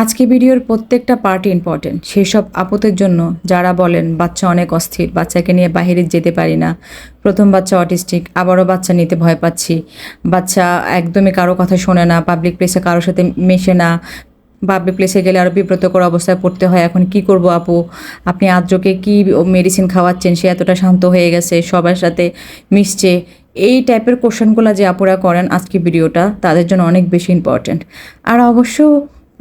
আজকে ভিডিওর প্রত্যেকটা পার্ট ইম্পর্টেন্ট সেসব আপদের জন্য যারা বলেন, বাচ্চা অনেক অস্থির, বাচ্চাকে নিয়ে বাইরে যেতে পারি না। প্রথম বাচ্চা অটিস্টিক, আবারও বাচ্চা নিতে ভয় পাচ্ছি। বাচ্চা একদমই কারও কথা শোনে না পাবলিক প্লেসে কারোর সাথে মেশে না। পাবলিক প্লেসে গেলে আরও বিব্রতকর অবস্থায় পড়তে হয়। এখন কি করব আপু? আপনি আদ্রকে কি মেডিসিন খাওয়াচ্ছেন? সে এতটা শান্ত হয়ে গেছে, সবার সাথে মিশছে। এই টাইপের কোশ্চেনগুলো যে আপুরা করেন আজকে ভিডিওটা, তাদের জন্য অনেক বেশি ইম্পর্ট্যান্ট আর অবশ্য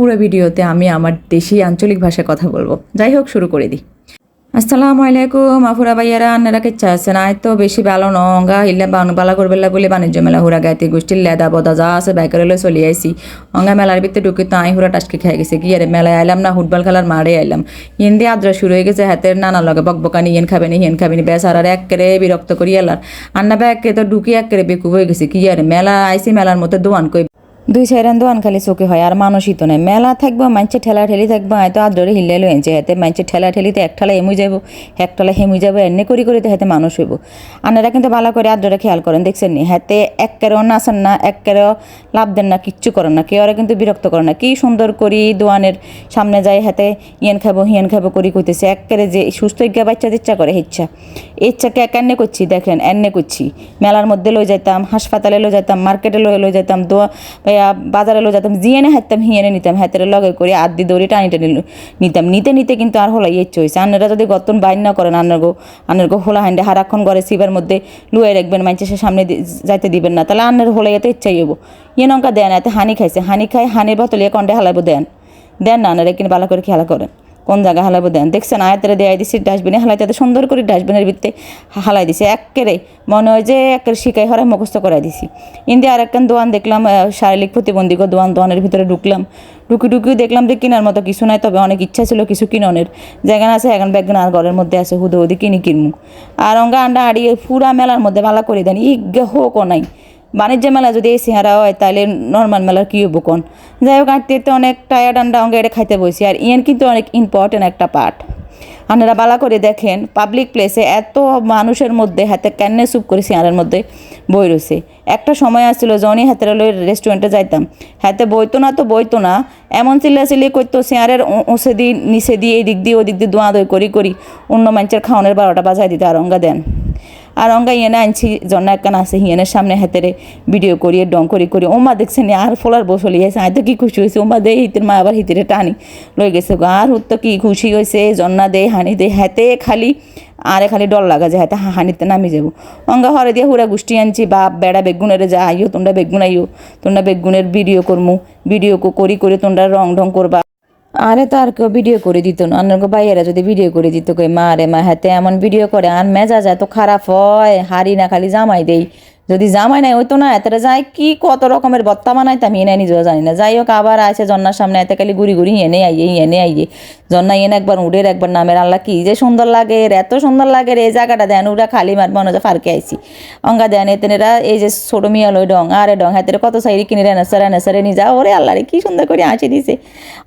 পুরো ভিডিওতে আমি আমার দেশি আঞ্চলিক ভাষায় কথা বলব। যাই হোক, শুরু করে দিই। আসসালামু আলাইকুম, আফুরা ভাইয়ারা, আন্নারা কেচ্ছা আছেন? আয় তো বেশি ভালো নঙ্গা, ইল্লা বালা করবেলা বলে বাণিজ্য মেলা হুরা গাইতে গোষ্ঠীর লেদা বদা যা আছে বাইকের লয়ে চলে আইসি অঙ্গা মেলার ভিতরে ঢুকে তো আই হুরা টাসকে খেয়ে গেছে। কি আরে মেলায় আইলাম না, ফুটবল খেলার মারে আইলাম। ইন দিয়ে আদ্রা শুরু হয়ে গেছে, হাতের নানা লগে বকবকানি, ইয়েন খাবেনি ইয়েন খাবেনি বেশ আর একেরে বিরক্ত করি এলার আন্না ব্যাগকে তো ঢুকি একেরে বেকুব হয়ে গেছে। কি আরে মেলা আইসি মেলার মধ্যে দোয়ান কই দুই সাইরান দোয়ান খালি চোখে হয় আর মানুষই তো নাই। মেলা থাকব, মাঞ্চে ঠেলা ঠেলি থাকব হয়তো আদরে হিলে লো এনছে হাতে মাঞ্চে ঠেলা ঠেলিতে এক ঠেলা এমুই যাব এক ঠেলা হেমুই যাব, এনে করি করিতে হাতে মানুষ হইব আনারা কিন্তু ভালো করে আদরে খেয়াল করেন দেখছেন নি? হাতে এক কেরেও নাচান না এক কেরেও লাভ দেন না, কিচ্ছু করেন না কেউ কিন্তু বিরক্ত করে না। কি সুন্দর করি দোয়ানের সামনে যায় হাতে ইয়েন খাব হিয়েন খাব করি কইতেছে এক কেরে যে সুস্থ গিয়া বাচ্চাদের ইচ্ছা করে ইচ্ছা। ইচ্ছাকে এক এনে করছি দেখেন, এনে করছি মেলার মধ্যে লই যাইতাম, হাসপাতালে লই যাইতাম, মার্কেটে লই লই যাইতাম, দোয়া বাজারে লো যেতাম জিয়েনে হাঁটতাম হিয়েনে নিতাম, হাতের লগে করে আদি দড়ি টানি টানি নিতাম। নিতে নিতে কিন্তু আর হলাই ইচ্ছে হয়েছে আন্নারা যদি গতন বাইন না করেন আন্নার গো আন্নার গো হোলা হান্ডে হারাক্ষণ করে শিবের মধ্যে লুয়ে রাখবেন মাইনসে সামনে যাইতে দিবেন না। তাহলে আন্নার এতে ইচ্ছাই হব ইয়ে নঙ্কা দেন এতে হানি খাইছে। হানি খাই হানির বোতলে কন্ডে হালাইবো, দেন। দেন না আন্নারা, কিন্তু ভালো করে খেলা করেন। কোন জায়গা হালাইবো দেন? দেখছেন আয়াতেরা দেয়াই দিছি ডাস্টবিনে হালাই তাতে সুন্দর করে ডাস্টবিনের ভিত্তে হালাই দিছে একেরে মনে হয় যে একের শিকাই হরে মুখস্থ করাই দিছি। ইন্দি আর একখান দোয়ান দেখলাম শারীরিক প্রতিবন্ধী দোয়ান, দোয়ানের ভিতরে ঢুকলাম। ঢুকি ঢুকি দেখলাম যে কেনার মতো কিছু নাই, তবে অনেক ইচ্ছা ছিল কিছু কিননের। জায়গা আছে এখন ব্যাগন আর ঘরের মধ্যে আছে, হুদো হুদি কিনি কিনমু। আর অঙ্গা আন্ডা আড়িয়ে পুরা মেলার মধ্যে ভালো করে দেন ইজ্ঞা হোক নাই। বাণিজ্য মেলা যদি এই সিহারা হয়, তাহলে নর্মাল মেলার কী হব কোন? যাই হোক আঁটতে তো অনেক টায়ার্ড আন্ডা অঙ্গে এটা খাইতে বসি আর ইয়েন কিন্তু অনেক ইম্পর্টেন্ট একটা পার্ট আপনারা বালা করে দেখেন পাবলিক প্লেসে এত মানুষের মধ্যে হাতে ক্যান্নে স্যুপ করে সিয়ারের মধ্যে বই রয়েছে একটা সময় আসছিল, জনি হাতের লই রেস্টুরেন্টে যাইতাম। হাতে বইতো না তো বইতো না, এমন চিল্লাচিল্লি করতো সিয়ারের ওসে দিয়ে নিচে দিয়ে এই দিক দিয়ে ওই দিক দিয়ে দোয়া দই করি করি, অন্য মানুষের খাওয়ানোর বারোটা বাজায় দিতে আর অঙ্গা দেন। আর অঙ্গা ইয়েনে আনছি জন্না একখান আছে হিয়েনের সামনে হাতেরে ভিডিও করিয়ে, ডং করি করি ওমা দেখছেন আর ফলার বসলি আছে আয় তো কি খুশি হয়েছে ওমা দে, হিতের মা আবার হিতেরে টানি লই গেছে আর হুত তো কি খুশি হয়েছে, জন্না দে, হানি দে, হাতে খালি, আরে খালি ডর লাগা যে হাতে হানিতে নামি যাব। অঙ্গা হরে দিয়ে হুরা গুষ্টি আনছি, বাপ, বেড়া বেগুনের যা আইও তোমরা বেগুন আইও তোমরা বেগুনের ভিডিও করমু ভিডিও করি, করে তোমরা রং ঢং করবা। আরে তো আর কেউ ভিডিও করে দিত না। অন্য ভাইয়েরা যদি ভিডিও করে দিত, কই, মা রে, মা হাতে এমন ভিডিও করে, আর মেজাজ তো খারাপ হয় হারি না খালি জামাই দেই। যদি জামাই নাই হইতো না এতটা যায় কি কত রকমের বত্তা বানাইতাম এনে নিজেও জানি না। যাই হোক, আবার আছে জন্নার সামনে, এতে খালি ঘুরি ঘুরি এনে আইয়ে এনে আইয়ে। জন্না এনে একবার উড়ের, একবার নামের, আল্লাহ কি যে সুন্দর লাগে এত সুন্দর লাগে রে, এই জায়গাটা দেন ওরা খালি মার মনে ফারকে আইছি। অঙ্গা দেন এতেনেরা এই যে ছোট মিয়া লই ডং, আরে ডং, হাতের কত সাইরি কিনে রেনে সারে নে সারে যা ওরে আল্লাহ রে, কি সুন্দর করে আঁচি দিছে।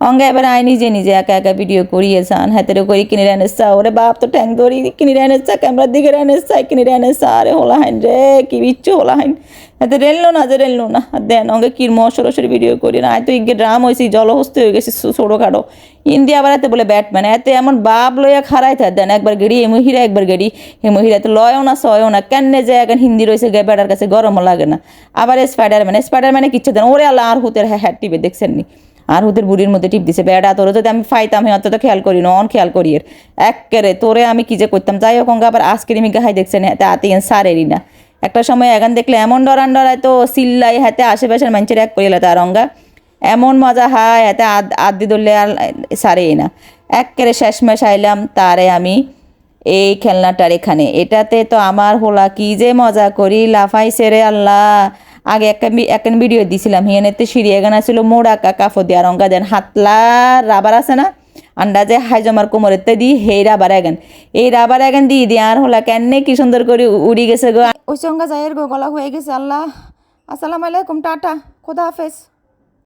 অঙ্গা এবার আয় নিজে নিজে একা একা ভিডিও করিয়ে চান, হাতের করে কিনে রেনে চা, ওরে বাপ তো ট্যাং ধরি কিনে রেনে চা, ক্যামেরার দিকে রেনে চা, কিনে রেনে চা, আরে হোলা হাইন রে, কি বিচ্ছু হোলা হাইন এতে রেললো না যে রেললো না। আর দেন অঙ্গে কিরম সরাসরি ভিডিও করি না। হয়তো ইগে ড্রাম হয়েছি, জলহস্তি হয়ে গেছি ছোটোখাটো। ইন্দি আবার এতে বলে ব্যাটম্যান। এতে এমন বাপ লইয়া খারাই থাক দেন একবার গেড়ি মহিলা একবার গেড়ি। হে মহিলা তো লয়ও না, সয়ও না। কেনে যে এখন হিন্দি রয়েছে, গে বেড়ার কাছে গরমও লাগে না। আবার স্পাইডারম্যান স্পাইডারম্যানে কিচ্ছু দেন। ওরে আল্লাহ আর হুতের হ্যাঁ টিপে দেখছেন নি? আর হুতের বুড়ির মধ্যে টিপ দিছে, বেড়া, তোরে যদি আমি ফাইতাম আমি অত খেয়াল করি না, অন খেয়াল করি এর। একেরে তোরে আমি কি যে করতাম? যাই হোক আবার আজকের আমি গাহাই দেখছেন হাতে আতে সারেরই না। একটা সময় এখন দেখলে এমন ডরান ডরায় তো সিল্লাই হাতে আশেপাশের মানুষের এক করিলে তার অঙ্গা এমন মজা হায় এতে আদ ধরলে আর সারেই না। একেরে শেষমেশ আইলাম, তারে আমি এই খেলনাটার এখানে। এটাতে তো আমার হোলা কি যে মজা করি লাফাই সেরে আল্লাহ। আগে একটা একটা ভিডিও দিছিলাম, হিয়ানেতে সিঁড়ি এখানে ছিল, মোড়া কাকা ফদিয়া রঙ্গা দেন, হাতলা রাবার আছে না? আন্দাজে হাই জমার কোমরের তে দি হেই রাবার এগান। এই রাবার এগান দিয়ে দিয়ে আর হলা কেন কি সুন্দর করে উড়ি গেছে গো। ওই সঙ্গে যাইয়ের গো, গলা হয়ে গেছে, আল্লাহ। আসসালামু আলাইকুম, টাটা। খোদা হাফেজ।